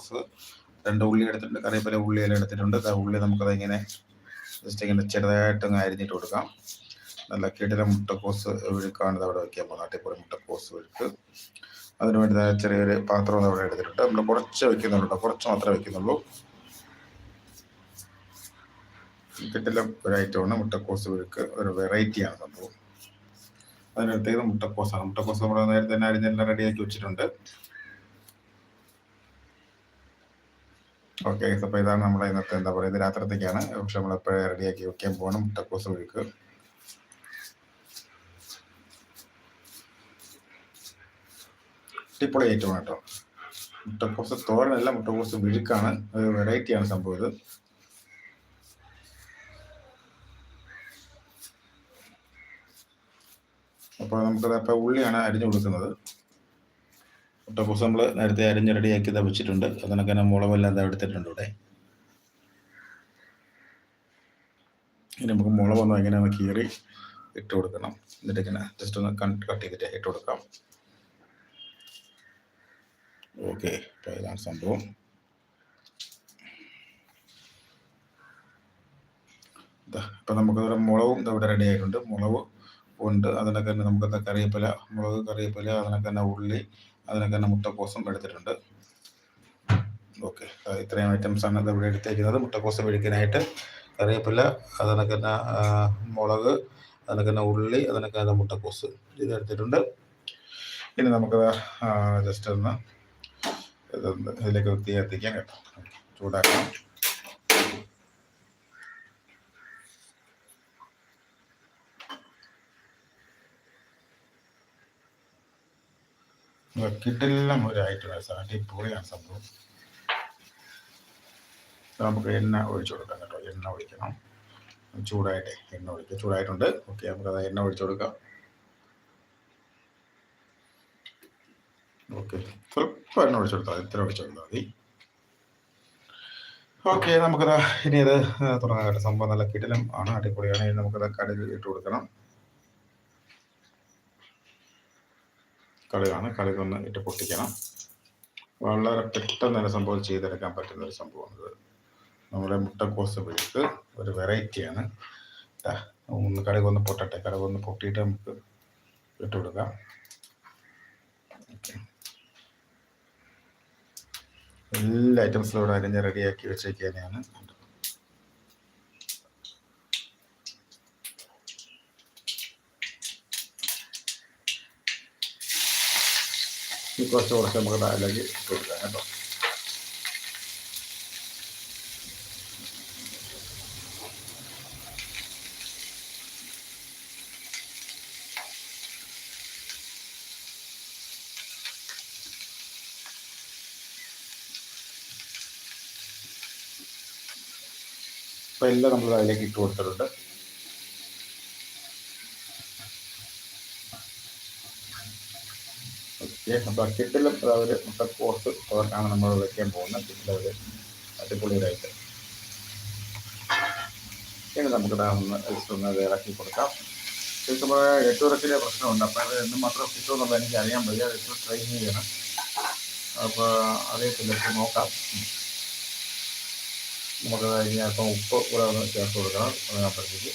മുട്ടക്കോസ് രണ്ട് ഉള്ളി എടുത്തിട്ടുണ്ട്. കറിവേപ്പില ഉള്ളിയെല്ലാം എടുത്തിട്ടുണ്ട്. ദാ ഉള്ളി നമുക്കത് ഇങ്ങനെ ജസ്റ്റ് ഇങ്ങനെ ചെറുതായിട്ട് അരിഞ്ഞിട്ട് കൊടുക്കാം. നല്ല കിടില മുട്ടക്കോസ് ഒഴുക്കാണ് ഇത് അവിടെ വയ്ക്കാൻ പോകുന്നത്. അട്ടിപ്പൊടി മുട്ടക്കോസ് വേണ്ടി ദാ ചെറിയൊരു പാത്രം അവിടെ എടുത്തിട്ടുണ്ട്. നമ്മൾ കുറച്ച് വെക്കുന്നുള്ളൂ. കേട്ടോ. കുറച്ച് മാത്രമേ വെക്കുന്നുള്ളൂ. കിട്ടില്ല ഒരു ഐറ്റമാണ് മുട്ടക്കോസ് ഒഴുക്ക് ഒരു വെറൈറ്റിയാണ് സംഭവം. അതിനടുത്തേത് മുട്ടക്കോസാണ്. മുട്ടക്കോസ് നമ്മൾ നേരത്തെ തന്നെ അരിഞ്ഞെല്ലാം റെഡിയാക്കി വെച്ചിട്ടുണ്ട്. ഓക്കെ അപ്പോൾ ഇതാണ് നമ്മുടെ ഇന്നത്തെ എന്താ പറയുക രാത്രിത്തേക്കാണ്. പക്ഷെ നമ്മൾ എപ്പോഴും റെഡിയാക്കി വെക്കാൻ പോകണം ടക്കോസ് ഒഴുക്ക്. അടിപൊളി ഐറ്റമാണ് കേട്ടോ. മുട്ടക്കോസ് തോരനല്ല മുട്ടക്കോസ് വിഴുക്കാണ്. ഒരു വെറൈറ്റിയാണ് സംഭവം ഇത്. അപ്പോൾ നമുക്കത് അപ്പോൾ ഉള്ളിയാണ് അരിഞ്ഞു കൊടുക്കുന്നത്. മുട്ടക്കോസ് നമ്മൾ നേരത്തെ അരിഞ്ഞ് റെഡിയാക്കി ഇതാ വെച്ചിട്ടുണ്ട് അതിനൊക്കെ തന്നെ മുളകെല്ലാം ഇതാ എടുത്തിട്ടുണ്ട് ഇവിടെ. ഇനി നമുക്ക് മുളകൊന്ന് ഇങ്ങനെ ഒന്ന് കീറി ഇട്ട് കൊടുക്കണം. എന്നിട്ട് ഇങ്ങനെ ജസ്റ്റ് ഒന്ന് കട്ട് ചെയ്തിട്ട് ഇട്ട് കൊടുക്കാം. ഓക്കെ അപ്പോൾ ഇതാണ് സംഭവം. ഇപ്പം നമുക്കൊരു മുളകും ഇവിടെ റെഡി ആയിട്ടുണ്ട്. മുളക് ഉണ്ട്. അതിനൊക്കെ തന്നെ നമുക്ക് ദാ കറിവേപ്പില മുളക് കറിവേപ്പില അതിനൊക്കെ തന്നെ ഉള്ളി അതിനൊക്കെ തന്നെ മുട്ടക്കോസും എടുത്തിട്ടുണ്ട്. ഓക്കെ. ഇത്രയും ഐറ്റംസ് ആണ് ഇവിടെ എടുത്തേക്കുന്നത്. മുട്ടക്കോസ് വെടിക്കാനായിട്ട് കറിവേപ്പില അതിനൊക്കെ തന്നെ മുളക് അതിനൊക്കെ തന്നെ ഉള്ളി അതിനൊക്കെ തന്നെ മുട്ടക്കോസ് ഇത് എടുത്തിട്ടുണ്ട്. ഇനി നമുക്ക് ജസ്റ്റ് ഒന്ന് ഇതിലേക്ക് കത്തിക്കാം കേട്ടോ. ചൂടാക്കാം കിട്ടില്ല ഒരു ഐറ്റം അടിപൊളിയാണ് സംഭവം. നമുക്ക് എണ്ണ ഒഴിച്ചു കൊടുക്കാം കേട്ടോ. എണ്ണ ഒഴിക്കണം. ചൂടായിട്ടെ എണ്ണ ഒഴിക്കുക ചൂടായിട്ടുണ്ട്. ഓക്കെ നമുക്കത് എണ്ണ ഒഴിച്ചു കൊടുക്കാം. ഓക്കെ സ്വല്പം എണ്ണ ഒഴിച്ചു കൊടുത്താൽ മതി. ഇത്ര ഒഴിച്ചു കൊടുത്താൽ മതി. ഓക്കെ നമുക്കത് ഇനി ഇത് തുടങ്ങാൻ സംഭവം നല്ല കിടിലം ആണ്. അടിപൊളിയാണ്. നമുക്കത് കടലിൽ ഇട്ട് കൊടുക്കണം. കടുകാണ്. കടുക് ഒന്ന് ഇട്ട് പൊട്ടിക്കണം. വളരെ പെട്ടെന്ന് തന്നെ സംഭവം ചെയ്തെടുക്കാൻ പറ്റുന്ന ഒരു സംഭവമാണ് ഇത്. നമ്മുടെ മുട്ടക്കോസ് വെഴുക്ക് ഒരു വെറൈറ്റിയാണ് ഒന്ന് കളി കൊന്ന് പൊട്ടട്ടെ. കളി കൊന്ന് പൊട്ടിയിട്ട് നമുക്ക് ഇട്ട് കൊടുക്കാം. എല്ലാ ഐറ്റംസും ഇവിടെ അരിഞ്ഞ് റെഡിയാക്കി വെച്ചേക്കാനാണ് ഈ കുറച്ച് കുറച്ച് നമുക്ക് അതിലേക്ക് കൊടുക്കാം കേട്ടോ അപ്പോൾ എല്ലാം നമ്മൾ അതിലേക്ക് ഇട്ട് കൊടുത്തിട്ടുണ്ട്. ഓക്കെ അപ്പോൾ അവർ മുട്ടക്കോസ് ആണ് നമ്മൾ വെക്കാൻ പോകുന്നത്. പിന്നെ അവർ അടിപൊളിയായിട്ട് ഇനി നമുക്ക് ഒന്ന് ഒന്ന് അത് കൊടുക്കാം. ശരിക്കും നമ്മുടെ നെറ്റ്വർക്കിലെ പ്രശ്നമുണ്ട്. അപ്പോൾ അത് എന്ന് മാത്രം കിട്ടുമെന്നുള്ളത് എനിക്ക് അറിയാൻ പറ്റില്ല അത് ട്രെയിൻ ചെയ്യണം. അപ്പോൾ അറിയത്തില്ല. ഇപ്പോൾ നോക്കാം. നമുക്ക് ഇനി അപ്പം ഉപ്പ് കൂടെ ഒന്ന് ചേർത്ത് കൊടുക്കണം. അതിനപ്പുറത്തേക്ക്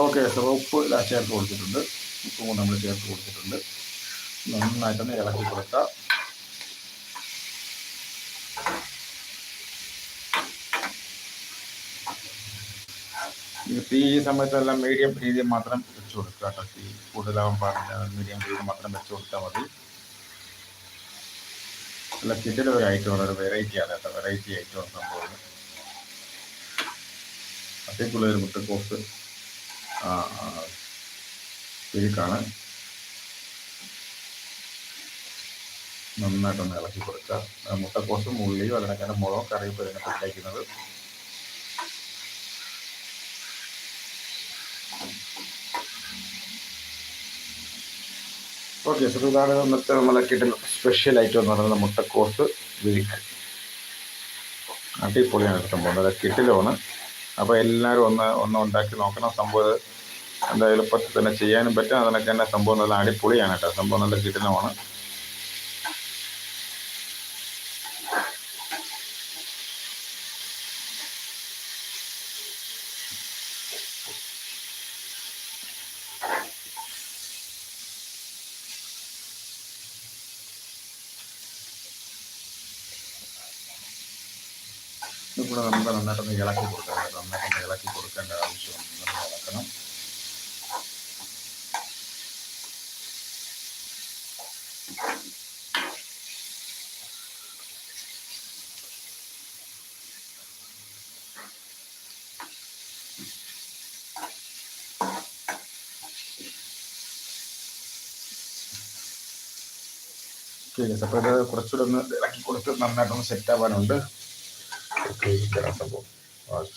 ഓക്കെ സോപ്പ് ഇതാ ചേർത്ത് കൊടുത്തിട്ടുണ്ട്. ഉപ്പും നമ്മൾ ചേർത്ത് കൊടുത്തിട്ടുണ്ട്. നന്നായിട്ടൊന്ന് ഇളക്കി കൊടുക്കാം തീ ഈ സമയത്തെല്ലാം മീഡിയം രീതിയിൽ മാത്രം വെച്ച് കൊടുക്കുക കേട്ടോ. തീ കൂടുതലാവാൻ പാടില്ല. മീഡിയം രീതിയിൽ മാത്രം വെച്ച് കൊടുത്താൽ മതി. അല്ല കിച്ചിൽ ഒരു ഐറ്റമാണ് ഒരു വെറൈറ്റിയാണ് കേട്ടോ വെറൈറ്റി ഐറ്റമാണ് സംഭവം. അതേക്കുള്ള ഒരു മുട്ടക്കോസ്. പിഴുക്കാണ് നന്നായിട്ടൊന്ന് ഇളക്കി കൊടുക്കുക. മുട്ടക്കോസും ഉള്ളിയും അതിനൊക്കെ മുളകും കറിയും കറിവേപ്പിലൊക്കെ കഴിക്കുന്നത് ഓക്കെ സർ ഇതാണ് ഇന്നത്തെ നമ്മളെ കിട്ടുന്ന സ്പെഷ്യൽ ഐറ്റം എന്ന് പറയുന്നത് മുട്ടക്കോസ് വിരിക്ക് അടിപൊളിയാണ് സംഭവം അത് കിട്ടിലാണ് അപ്പോൾ എല്ലാവരും ഒന്ന് ഒന്ന് ഉണ്ടാക്കി നോക്കണം. സംഭവം എന്താ എളുപ്പത്തിൽ തന്നെ ചെയ്യാനും പറ്റും. അതിനൊക്കെ തന്നെ സംഭവം നല്ല അടിപൊളിയാണ് കേട്ടോ. സംഭവം നല്ല കിടനമാണ് ഇത് കൂടെ നമുക്ക് നന്നായിട്ടൊന്ന് ഇളക്കി. നന്നായിട്ടൊന്ന് ഇളക്കി കൊടുക്കേണ്ട ആവശ്യമുണ്ട് നിങ്ങൾ ഇളക്കണം അപ്പോൾ ഇത് കുറച്ചുകൂടെ ഒന്ന് ഇളക്കി കൊടുത്ത് നന്നായിട്ടൊന്ന് സെറ്റ് ആവാനുണ്ട്.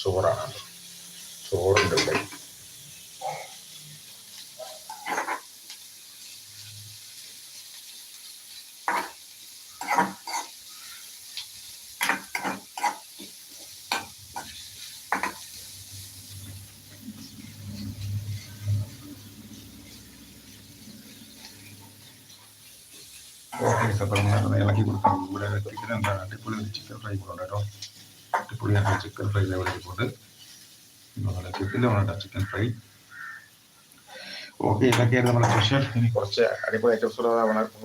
ചോറാണല്ലോ അപ്പോൾ നമ്മൾ ഇളക്കി കൊടുക്കണം. ഇവിടെ ചിക്കൻ എന്താണ് അടിപൊളി ചിക്കൻ ഫ്രൈ കൂടെ കേട്ടോ. അടിപൊളിയാണ് ചിക്കൻ ഫ്രൈ ഇവിടെ ഇരിപ്പുണ്ട്. നമ്മുടെ ചിക്കനിലാണ് വേണ്ട ചിക്കൻ ഫ്രൈ ഓക്കെ ഇതൊക്കെയാണ് നമ്മുടെ സ്പെഷ്യൽ ഇനി കുറച്ച് അടിപൊളി ഐറ്റംസ്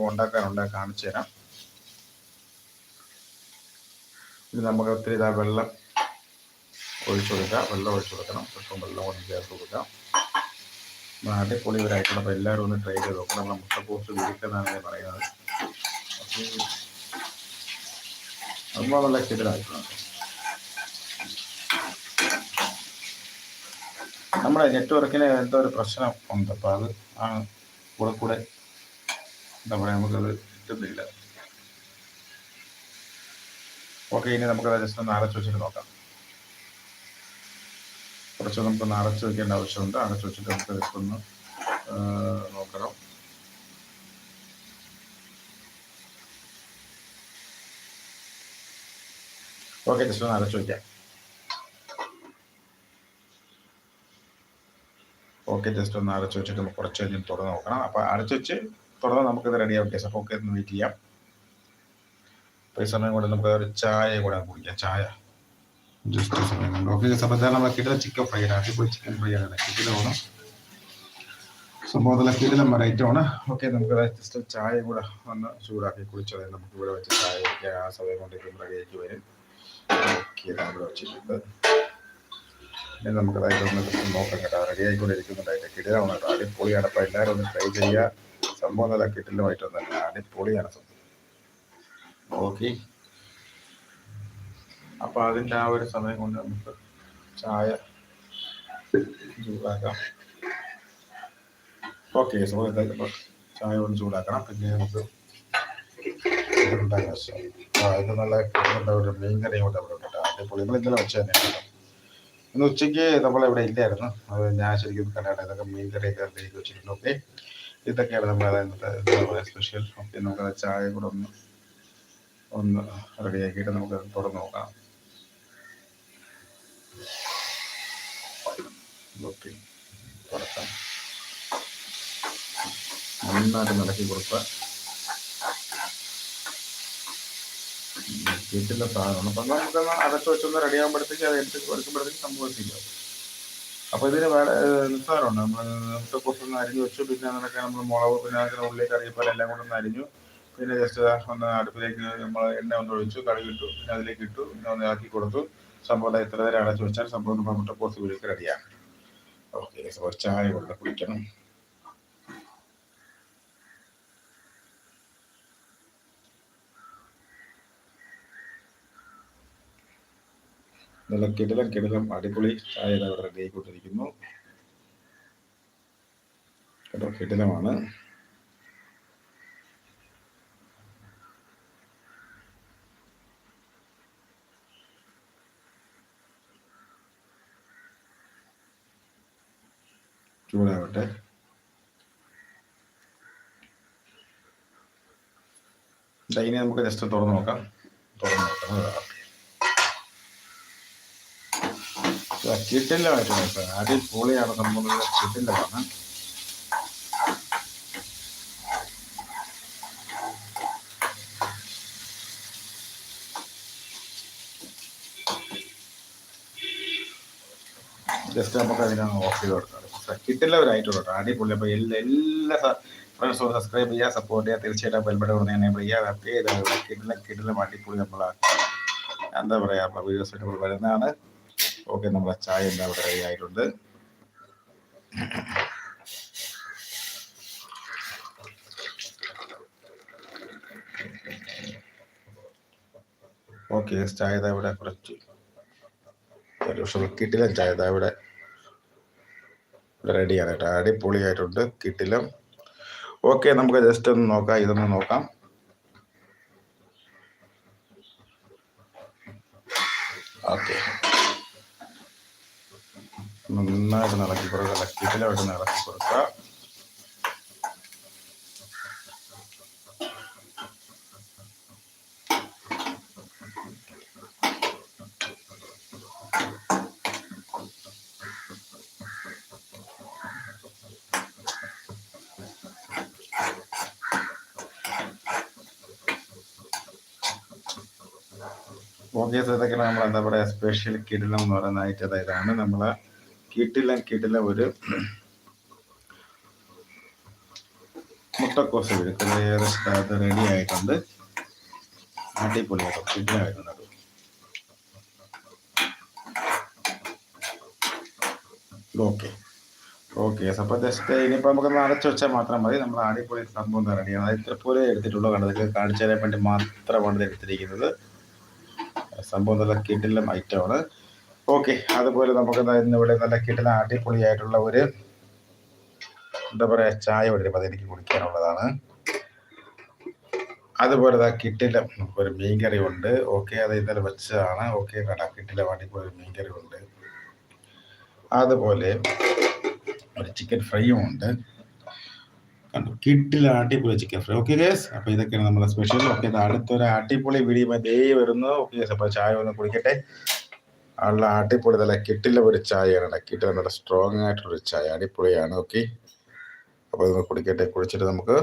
ഉണ്ടാക്കാനുണ്ട് കാണിച്ചു തരാം. ഇനി നമുക്ക് ഒത്തിരി ഇതാ വെള്ളം ഒഴിച്ചു കൊടുക്കാം. വെള്ളം ഒഴിച്ചു കൊടുക്കണം. സ്വല്പം വെള്ളം കൊണ്ട് ചേർത്ത് കൊടുക്കാം. അടിപൊളി ഇവരായിട്ടുണ്ട് അപ്പം അപ്പോൾ എല്ലാവരും ഒന്ന് ട്രൈ ചെയ്ത് നോക്കണം നമ്മുടെ മുട്ടപ്പോസ്റ്റ് വിരിക്കുന്നതാണ് ഞാൻ പറയുന്നത് അപ്പോൾ നല്ല കിടലായിട്ടുണ്ട് നമ്മുടെ നെറ്റ്വർക്കിന് എന്തോ ഒരു പ്രശ്നം ഉണ്ട്. അപ്പോൾ അത് ആണ് കൂടെ കൂടെ എന്താ പറയുക നമുക്കത് കിട്ടുന്നില്ല. ഓക്കെ ഇനി നമുക്കത് ജസ്റ്റ് ഒന്ന് അടച്ചു വെച്ചിട്ട് നോക്കാം. കുറച്ച് നമുക്ക് അടച്ചു വെക്കേണ്ട ആവശ്യമുണ്ട്. അടച്ചു വെച്ചിട്ട് നമുക്ക് ജസ്റ്റ് ഒന്ന് നോക്കണം. ഓക്കെ ജസ്റ്റ് ഒന്ന് അടച്ചു വയ്ക്കാം ഓക്കെ ജസ്റ്റ് ഒന്ന് അടച്ചു വെച്ചിട്ട് നമുക്ക് കുറച്ച് കഴിഞ്ഞ് തുറന്ന് നോക്കണം. അപ്പോൾ അടച്ചു വെച്ച് തുറന്ന് നമുക്കിത് റെഡി ആവും കേസ്. അപ്പോൾ ഓക്കെ ഒന്ന് വെയിറ്റ് ചെയ്യാം. അപ്പോൾ ഈ സമയം കൊണ്ട് നമുക്ക് ഒരു ചായ കൂടെ കുടിക്കാം. ചായ. ജസ്റ്റ് സമയം കൊണ്ട്. ഓക്കെ അപ്പോൾ ഇതാണ് നമ്മൾ കിട്ടുന്ന ചിക്കൻ ഫ്രൈ ആണ്. അടിപൊളി ചിക്കൻ ഫ്രൈ ആണ്. കിട്ടിലാണ് സംഭവം നല്ല കിടിലം വെറൈറ്റി ആണ്. ഓക്കെ നമുക്ക് ജസ്റ്റ് ചായ കൂടെ ഒന്ന് ചൂടാക്കി കുടിച്ചത്. നമുക്ക് ഇവിടെ വെച്ച് ചായ ആ സമയം റെഡിയാക്കി വരും. ഓക്കെ വെച്ചിട്ടുണ്ട്. ഇനി നമുക്ക് അതായത് ഒന്ന് just നോക്കാം കേട്ടോ. റെഡി ആയിക്കൊണ്ടിരിക്കുന്നുണ്ട്. അതിന്റെ കിടിലാണ് കേട്ടോ. അടിപൊളിയാണ് അപ്പോൾ എല്ലാവരും ഒന്ന് ട്രൈ ചെയ്യുക സംഭവം നല്ല കിട്ടിലുമായിട്ടൊന്നല്ല അടിപൊളിയാണ് സംഭവം. ഓക്കെ അപ്പോൾ അതിന്റെ ആ ഒരു സമയം കൊണ്ട് നമുക്ക് ചായ ചൂടാക്കാം. ഓക്കെ സോ ഇതൊക്കെ ചായ ഒന്ന് ചൂടാക്കണം. പിന്നെ നമുക്ക് ഉണ്ടാക്കാം ഇത് നല്ല ഒരു മീൻ കറിയും കൂടെ അവിടെ ഉണ്ട് കേട്ടോ. അടിപൊളി. നമ്മൾ ഇന്നലെ വെച്ചാൽ തന്നെ കേട്ടോ ഇന്ന് ഉച്ചയ്ക്ക് നമ്മളിവിടെ ഇല്ലായിരുന്നു. അത് ഞാൻ ശരിക്കും കടയുടെ ഇതൊക്കെ മീൻ കറിയൊക്കെ റെഡിയാക്കി വെച്ചിട്ടുണ്ട്. ഓക്കെ ഇതൊക്കെയാണ് നമ്മൾ ഇന്നത്തെ സ്പെഷ്യൽ ഓക്കെ നമുക്ക് ചായ കൂടെ ഒന്ന് ഒന്ന് റെഡിയാക്കിയിട്ട് നമുക്ക് തുറന്ന് നോക്കാം. ഓക്കെ നന്നായിട്ട് നടക്കി കൊടുക്കുക. വീട്ടിലെ സാധനമാണ്. അപ്പം നമുക്കൊന്ന് അതൊക്കെ വെച്ചൊന്ന് റെഡി ആകുമ്പോഴത്തേക്ക് അത് എടുത്ത് കൊടുക്കുമ്പോഴത്തേക്ക് സംഭവിച്ചില്ല അപ്പോൾ ഇതിന് വേറെ നിസ്സാരമുണ്ട്. നമ്മൾ നമുക്ക് ഒന്ന് അരിഞ്ഞു വെച്ചു പിന്നെ അങ്ങനെയൊക്കെ നമ്മൾ മുളക് പിന്നെ അതിന് ഉള്ളിലേക്ക് കറിയപ്പോൾ എല്ലാം കൂടെ ഒന്ന് അരിഞ്ഞു. പിന്നെ ജസ്റ്റ് ഒന്ന് അടുപ്പിലേക്ക് നമ്മൾ എണ്ണ ഒന്ന് ഒഴിച്ചു കടുകിട്ടു പിന്നെ അതിലേക്ക് ഇട്ടു പിന്നെ ഒന്ന് ആക്കി കൊടുത്തു. സംഭവം എത്ര നേരം അടച്ചു വെച്ചാൽ സംഭവം നമ്മൾ മുട്ടക്കോസ് വീട്ടിൽ റെഡിയാണ് ഓക്കെ ചായ കൊണ്ട് കുടിക്കണം. നല്ല കിടലം കിടലം അടിപൊളി ചായ അവിടെ റെഡി ആയിക്കൊണ്ടിരിക്കുന്നു. കേട്ടോ കിടിലമാണ്. ചൂടാവട്ടെ. ഇനി നമുക്ക് ജസ്റ്റ് തുറന്നു നോക്കാം. തുറന്നു നോക്കാം. അതാ. കിട്ടില്ലമായിട്ടുണ്ട് അടിപൊളിയാണ് സംഭവം കിട്ടില്ലതാണ് ജസ്റ്റ് നമുക്ക് അതിനാണ് ഓഫ് ചെയ്ത് കൊടുക്കാം. കിട്ടില്ലവരായിട്ടുള്ളൂ കേട്ടോ. അടിപൊളി. അപ്പോൾ എല്ലാ എല്ലാ ഫ്രണ്ട്സും സബ്സ്ക്രൈബ് ചെയ്യുക സപ്പോർട്ട് ചെയ്യുക. തീർച്ചയായിട്ടും ബെൽബട്ടൺ ഒന്ന് എനേബിൾ ചെയ്യുക കിട്ടില്ല കിട്ടില്ല അടിപൊളി നമ്മൾ എന്താ പറയുക അപ്പോൾ വീഡിയോസ് വരുന്നതാണ്. ഓക്കെ നമ്മുടെ ചായ എന്താ ഇവിടെ റെഡി ആയിട്ടുണ്ട്. ഓക്കെ ചായ ഇവിടെ കുറച്ച്. കിട്ടില്ല ചായ ഇവിടെ റെഡിയാണ് കേട്ടോ. അടിപൊളിയായിട്ടുണ്ട് കിട്ടിലും ഓക്കെ നമുക്ക് ജസ്റ്റ് ഒന്ന് നോക്കാം ഇതൊന്ന് നോക്കാം. ഓക്കെ നന്നായിട്ട് ഇളക്കി കൊടുക്കുക. ഇളക്കിയിട്ടിലോട്ട് ഇളക്കി കൊടുക്കുക. ഓക്കെ ഇതൊക്കെ നമ്മൾ എന്താ പറയുക സ്പെഷ്യൽ കിടിലം എന്ന് പറയുന്ന ഐറ്റം ഇതാണ് നമ്മളെ കിട്ടില്ല കിട്ടില്ല ഒരു മുട്ടക്കോസ് ഏറെ സ്ഥലത്ത് റെഡി ആയിട്ടുണ്ട്. അടിപൊളിയായിട്ട് കിട്ടിലായിട്ടുണ്ട് ഓക്കെ ഓക്കെ അപ്പോൾ ജസ്റ്റ് ഇനിയിപ്പോൾ നമുക്ക് അടച്ചു വെച്ചാൽ മാത്രം മതി. നമ്മൾ അടിപൊളി സംഭവം റെഡിയാണ് അത് ഇത്ര പോലെ എടുത്തിട്ടുള്ളൂ. കണ്ടത് കാണിച്ചു തരാൻ വേണ്ടി മാത്രമാണ് എടുത്തിരിക്കുന്നത്. സംഭവം നല്ല കിട്ടില്ല ഐറ്റമാണ് ഓക്കെ അതുപോലെ നമുക്ക് ഇന്ന് ഇവിടെ നല്ല കിട്ടുന്ന അടിപൊളിയായിട്ടുള്ള ഒരു എന്താ പറയുക ചായ ഇവിടെ അതെനിക്ക് കുടിക്കാനുള്ളതാണ്. അതുപോലെ ഇതാ കിട്ടില്ല ഒരു മീൻകറി ഉണ്ട് ഓക്കെ അത് ഇന്നലെ വെച്ചതാണ്. ഓക്കെ കട കിട്ടില്ല അടിപൊളി ഒരു മീൻകറി ഉണ്ട് അതുപോലെ ഒരു ചിക്കൻ ഫ്രൈയും ഉണ്ട്. കണ്ടു കിട്ടില അടിപൊളി ചിക്കൻ ഫ്രൈ. ഓക്കെ ഗേസ് അപ്പോൾ ഇതൊക്കെയാണ് നമ്മുടെ സ്പെഷ്യൽ ഓക്കെ അടുത്തൊരു അടിപൊളി വീഡിയോ ദേ വരുന്നു. ഓക്കെ ഗേസ് അപ്പോൾ ചായ ഒന്ന് കുടിക്കട്ടെ. നല്ല അടിപൊളി നല്ല കിട്ടില്ല ഒരു ചായയാണ്. കിട്ടില്ല നല്ല സ്ട്രോങ് ആയിട്ടുള്ളൊരു ചായ. അടിപൊളിയാണ് ഓക്കെ അപ്പോൾ ഇത് കുടിക്കട്ടെ കുടിച്ചിട്ട് നമുക്ക്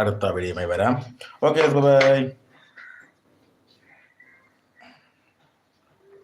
അടുത്ത വീഡിയോ വരാം. Okay bye